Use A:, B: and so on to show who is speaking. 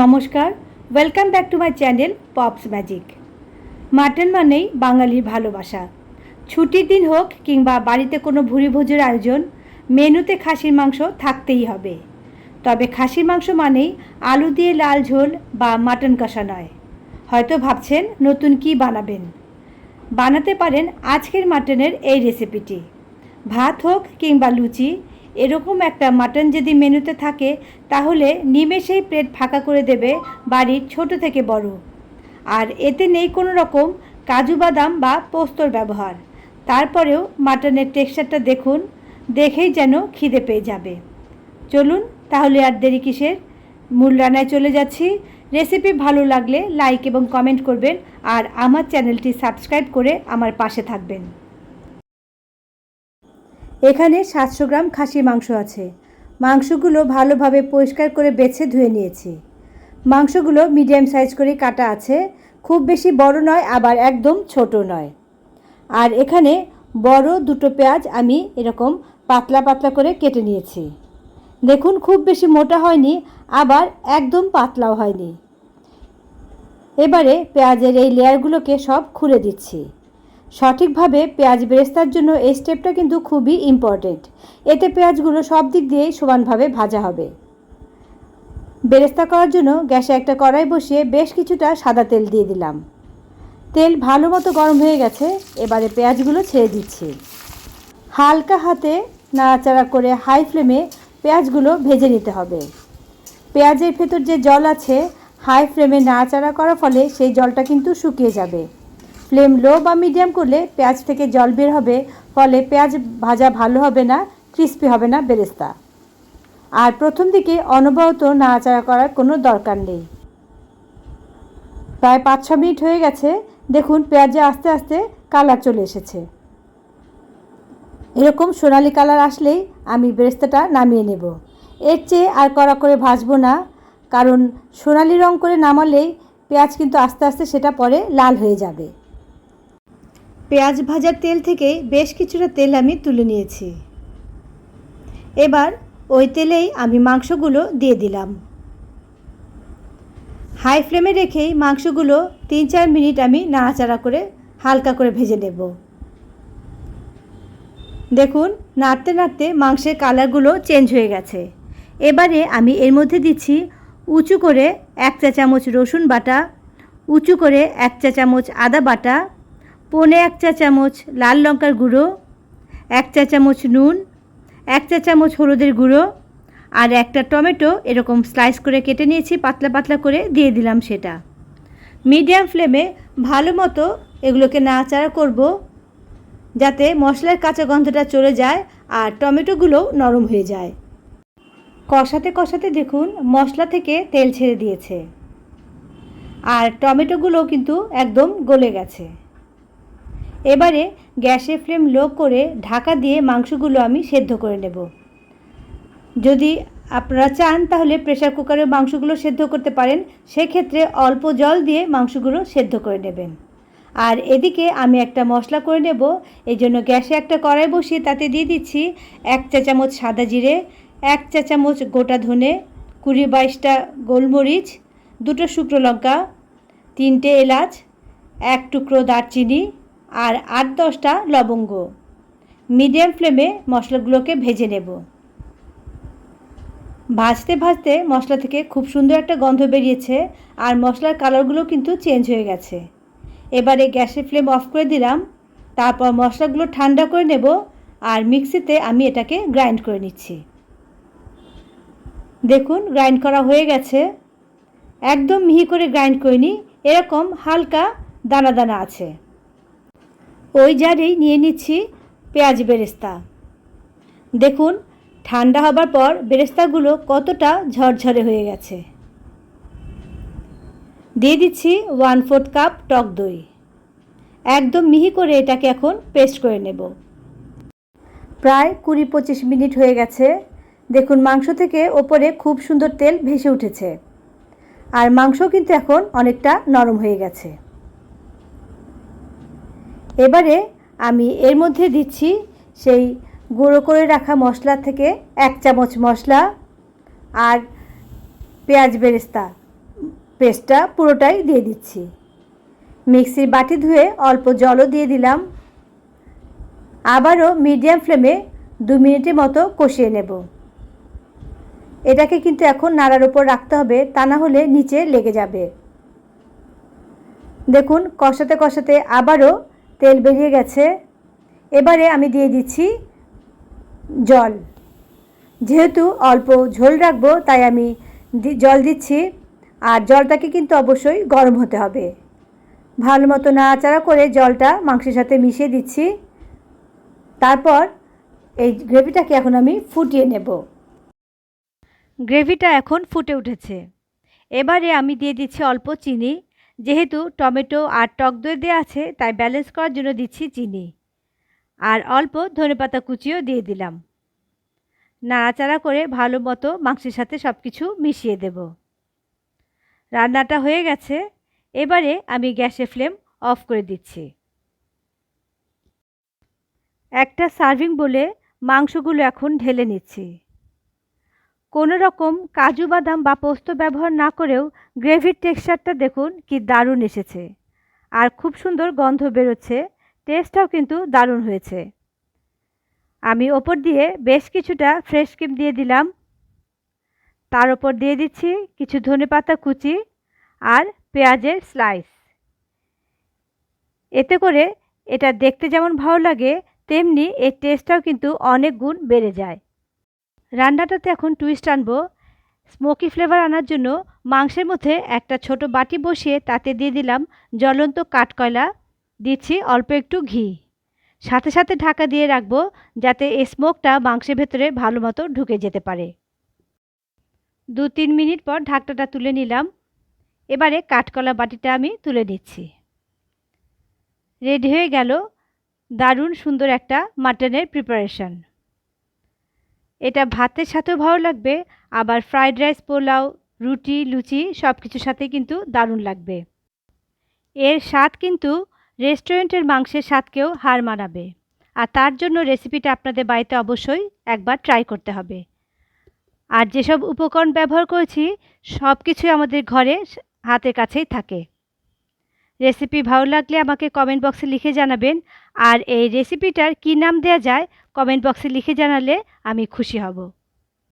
A: নমস্কার welcome back to my channel pops magic mutton মানেই বাঙালির ভালোবাসা। ছুটির দিন হোক কিংবা বাড়িতে কোনো ভুরি ভোজের আয়োজন, মেনুতে খাসির মাংস থাকতেই হবে। তবে খাসির মাংস মানেই আলু দিয়ে লাল ঝোল বা মাটন কষা নয়। হয়তো ভাবছেন নতুন কি বানাবেন? বানাতে পারেন আজকের মাটনের এই রেসিপিটি ভাত হোক কিংবা লুচি এরকম একটা মাটন যদি মেনুতে থাকে, তাহলে নিমেষেই প্লেট ফাঁকা করে দেবে বাড়ির ছোট থেকে বড়। আর এতে নেই কোনো রকম কাজু বাদাম বা পোস্তর ব্যবহার। তারপরেও মাটনের টেক্সচারটা দেখুন, দেখেই যেন খিদে পেয়ে যাবে। চলুন তাহলে আর দেরি কিসের? মূল রান্নায় চলে যাচ্ছি। রেসিপি ভালো লাগলে লাইক এবং কমেন্ট করবেন আর আমার চ্যানেলটি সাবস্ক্রাইব করে আমার পাশে থাকবেন। এখানে সাতশো গ্রাম খাসি মাংস আছে। মাংসগুলো ভালোভাবে পরিষ্কার করে বেছে ধুয়ে নিয়েছি। মাংসগুলো মিডিয়াম সাইজ করে কাটা আছে। খুব বেশি বড় নয়, আবার একদম ছোট নয়। আর এখানে বড় দুটো পেঁয়াজ আমি এরকম পাতলা পাতলা করে কেটে নিয়েছি। দেখুন, খুব বেশি মোটা হয়নি, আবার একদম পাতলাও হয়নি। এবারে পেঁয়াজের এই লেয়ারগুলোকে সব খুলে দিচ্ছি। সঠিকভাবে পেঁয়াজ বেরেস্তার জন্য এই স্টেপটা কিন্তু খুবই ইম্পর্টেন্ট এতে পেঁয়াজগুলো সব দিক দিয়েই সমানভাবে ভাজা হবে। বেরেস্তা করার জন্য গ্যাসে একটা কড়াই বসিয়ে বেশ কিছুটা সাদা তেল দিয়ে দিলাম। তেল ভালো মতো গরম হয়ে গেছে, এবারে পেঁয়াজগুলো ছেড়ে দিচ্ছি। হালকা হাতে নাড়াচাড়া করে হাই ফ্লেমে পেঁয়াজগুলো ভেজে নিতে হবে। পেঁয়াজের ভেতর যে জল আছে হাই ফ্লেমে নাড়াচাড়া করার ফলে সেই জলটা কিন্তু শুকিয়ে যাবে। ফ্লেম লো বা মিডিয়াম করলে পেঁয়াজ থেকে জল বের হবে, ফলে পেঁয়াজ ভাজা ভালো হবে না ক্রিস্পি হবে না বেরেস্তা। আর প্রথম দিকে অনবরত নাড়াচাড়া করার কোনো দরকার নেই। প্রায় পাঁচ ছ মিনিট হয়ে গেছে, দেখুন পেঁয়াজে আস্তে আস্তে কালার চলে এসেছে। এরকম সোনালি কালার আসলেই আমি বেরেস্তাটা নামিয়ে নেব। এর চেয়ে আর কড়া করে ভাজবো না, কারণ সোনালি রং করে নামালেই পেঁয়াজ কিন্তু আস্তে আস্তে সেটা পরে লাল হয়ে যাবে। পেঁয়াজ ভাজার তেল থেকে বেশ কিছুটা তেল আমি তুলে নিয়েছি। এবার ওই তেলেই আমি মাংসগুলো দিয়ে দিলাম। হাই ফ্লেমে রেখেই মাংসগুলো তিন চার মিনিট আমি নাড়াচাড়া করে হালকা করে ভেজে নেব। দেখুন, নাড়তে নাড়তে মাংসের কালারগুলো চেঞ্জ হয়ে গেছে। এবারে আমি এর মধ্যে দিচ্ছি উঁচু করে এক চা চামচ রসুন বাটা, উঁচু করে এক চা চামচ আদা বাটা পনে এক চা চামচ লাল লঙ্কার গুঁড়ো, এক চা চামচ নুন, এক চা চামচ হলুদের গুঁড়ো আর একটা টমেটো এরকম স্লাইস করে কেটে নিয়েছি, পাতলা পাতলা করে দিয়ে দিলাম সেটা। মিডিয়াম ফ্লেমে ভালো মতো এগুলোকে নাড়াচাড়া করব যাতে মশলার কাঁচা গন্ধটা চলে যায় আর টমেটোগুলোও নরম হয়ে যায়। কষাতে কষাতে দেখুন মশলা থেকে তেল ছেড়ে দিয়েছে। আর টমেটোগুলো কিন্তু একদম গলে গেছে। এবারে গ্যাসের ফ্লেম লো করে ঢাকা দিয়ে মাংসগুলো আমি সেদ্ধ করে নেব। যদি আপনারা চান তাহলে প্রেশার কুকারে মাংসগুলো সেদ্ধ করতে পারেন, সেক্ষেত্রে অল্প জল দিয়ে মাংসগুলো সেদ্ধ করে নেবেন। আর এদিকে আমি একটা মশলা করে নেব, এই জন্য গ্যাসে একটা কড়াই বসিয়ে তাতে দিয়ে দিচ্ছি এক চা চামচ সাদা জিরে, এক চা চামচ গোটা ধনে, কুড়ি বাইশটা গোলমরিচ, দুটো শুকনো লঙ্কা, তিনটে এলাচ, এক টুকরো দারচিনি আর আট দশটা লবঙ্গ। মিডিয়াম ফ্লেমে মশলাগুলোকে ভেজে নেব। ভাজতে ভাজতে মশলা থেকে খুব সুন্দর একটা গন্ধ বেরিয়েছে আর মশলার কালারগুলো কিন্তু চেঞ্জ হয়ে গেছে। এবারে গ্যাসের ফ্লেম অফ করে দিলাম, তারপর মশলাগুলো ঠান্ডা করে নেব আর মিক্সিতে আমি এটাকে গ্রাইন্ড করে নিচ্ছি। দেখুন, গ্রাইন্ড করা হয়ে গেছে। একদম মিহি করে গ্রাইন্ড করিনি, এরকম হালকা দানা দানা আছে। ওই জারেই নিয়ে নিচ্ছি পেঁয়াজ বেরেস্তা। দেখুন, ঠান্ডা হবার পর বেরেস্তাগুলো কতটা ঝরঝরে হয়ে গেছে। দিয়ে দিচ্ছি ওয়ান ফোর্থ কাপ টক দই। একদম মিহি করে এটাকে এখন পেস্ট করে নেব। প্রায় কুড়ি পঁচিশ মিনিট হয়ে গেছে। দেখুন, মাংস থেকে ওপরে খুব সুন্দর তেল ভেসে উঠেছে। আর মাংস কিন্তু এখন অনেকটা নরম হয়ে গেছে। এবারে আমি এর মধ্যে দিচ্ছি সেই গুঁড়ো করে রাখা মশলা থেকে এক চামচ মশলা আর পেঁয়াজ বেরেস্তা পেস্টটা পুরোটাই দিয়ে দিচ্ছি। মিক্সির বাটি ধুয়ে অল্প জলও দিয়ে দিলাম। আবারও মিডিয়াম ফ্লেমে দু মিনিটের মতো কষিয়ে নেব। এটাকে কিন্তু এখন নাড়ার উপর রাখতে হবে, তা না হলে নিচে লেগে যাবে। দেখুন, কষাতে কষাতে আবারও তেল বেরিয়ে গেছে। এবারে আমি দিয়ে দিচ্ছি জল। যেহেতু অল্প ঝোল রাখব, তাই আমি জল দিচ্ছি। আর জলটাকে কিন্তু অবশ্যই গরম হতে হবে। ভালো মতো নাড়াচাড়া করে জলটা মাংসের সাথে মিশিয়ে দিচ্ছি। তারপর এই গ্রেভিটাকে এখন আমি ফুটিয়ে নেব। গ্রেভিটা এখন ফুটে উঠেছে। এবারে আমি দিয়ে দিচ্ছি অল্প চিনি যেহেতু টমেটো আর টক দই দেওয়া আছে, তাই ব্যালেন্স করার জন্য দিচ্ছি চিনি। আর অল্প ধনেপাতা কুচিও দিয়ে দিলাম। নাড়াচাড়া করে ভালো মতো মাংসের সাথে সব কিছু মিশিয়ে দেব। রান্নাটা হয়ে গেছে। এবারে আমি গ্যাসের ফ্লেম অফ করে দিচ্ছি। একটা সার্ভিং বলে মাংসগুলো এখন ঢেলে নিচ্ছি। কোনো রকম কাজু বাদাম বা পোস্ত ব্যবহার না করেও গ্রেভির টেক্সচারটা দেখুন কি দারুণ এসেছে। আর খুব সুন্দর গন্ধ বেরোচ্ছে, টেস্টটাও কিন্তু দারুণ হয়েছে। আমি ওপর দিয়ে বেশ কিছুটা ফ্রেশ ক্রিম দিয়ে দিলাম। তার ওপর দিয়ে দিচ্ছি কিছু ধনেপাতা কুচি আর পেঁয়াজের স্লাইস। এতে করে এটা দেখতে যেমন ভালো লাগে, তেমনি এর টেস্টটাও কিন্তু অনেক গুণ বেড়ে যায়। রান্নাটাতে এখন টুইস্ট আনব। স্মোকি ফ্লেভার আনার জন্য মাংসের মধ্যে একটা ছোট বাটি বসিয়ে তাতে দিয়ে দিলাম জ্বলন্ত কাঠকয়লা। দিচ্ছি অল্প একটু ঘি। সাথে সাথে ঢাকা দিয়ে রাখব যাতে এই স্মোকটা মাংসের ভেতরে ভালো মতো ঢুকে যেতে পারে। দু তিন মিনিট পর ঢাকটাটা তুলে নিলাম। এবারে কাঠকলা বাটিটা আমি তুলে নিচ্ছি। রেডি হয়ে গেল দারুণ সুন্দর একটা মাটনের প্রিপারেশন এটা ভাতের সাথেও ভালো লাগবে, আবার ফ্রাইড রাইস পোলাও, রুটি, লুচি সব কিছুর সাথে কিন্তু দারুণ লাগবে। এর স্বাদ কিন্তু রেস্টুরেন্টের মাংসের স্বাদকেও হার মানাবে। আর তার জন্য রেসিপিটা আপনাদের বাড়িতে অবশ্যই একবার ট্রাই করতে হবে। আর যেসব উপকরণ ব্যবহার করেছি সব কিছুই আমাদের ঘরে হাতের কাছেই থাকে। রেসিপি ভালো লাগলে আমাকে কমেন্ট বক্সে লিখে জানাবেন। আর এই রেসিপিটার কি নাম দেয়া যায় কমেন্ট বক্সে লিখে জানালে আমি খুশি হব।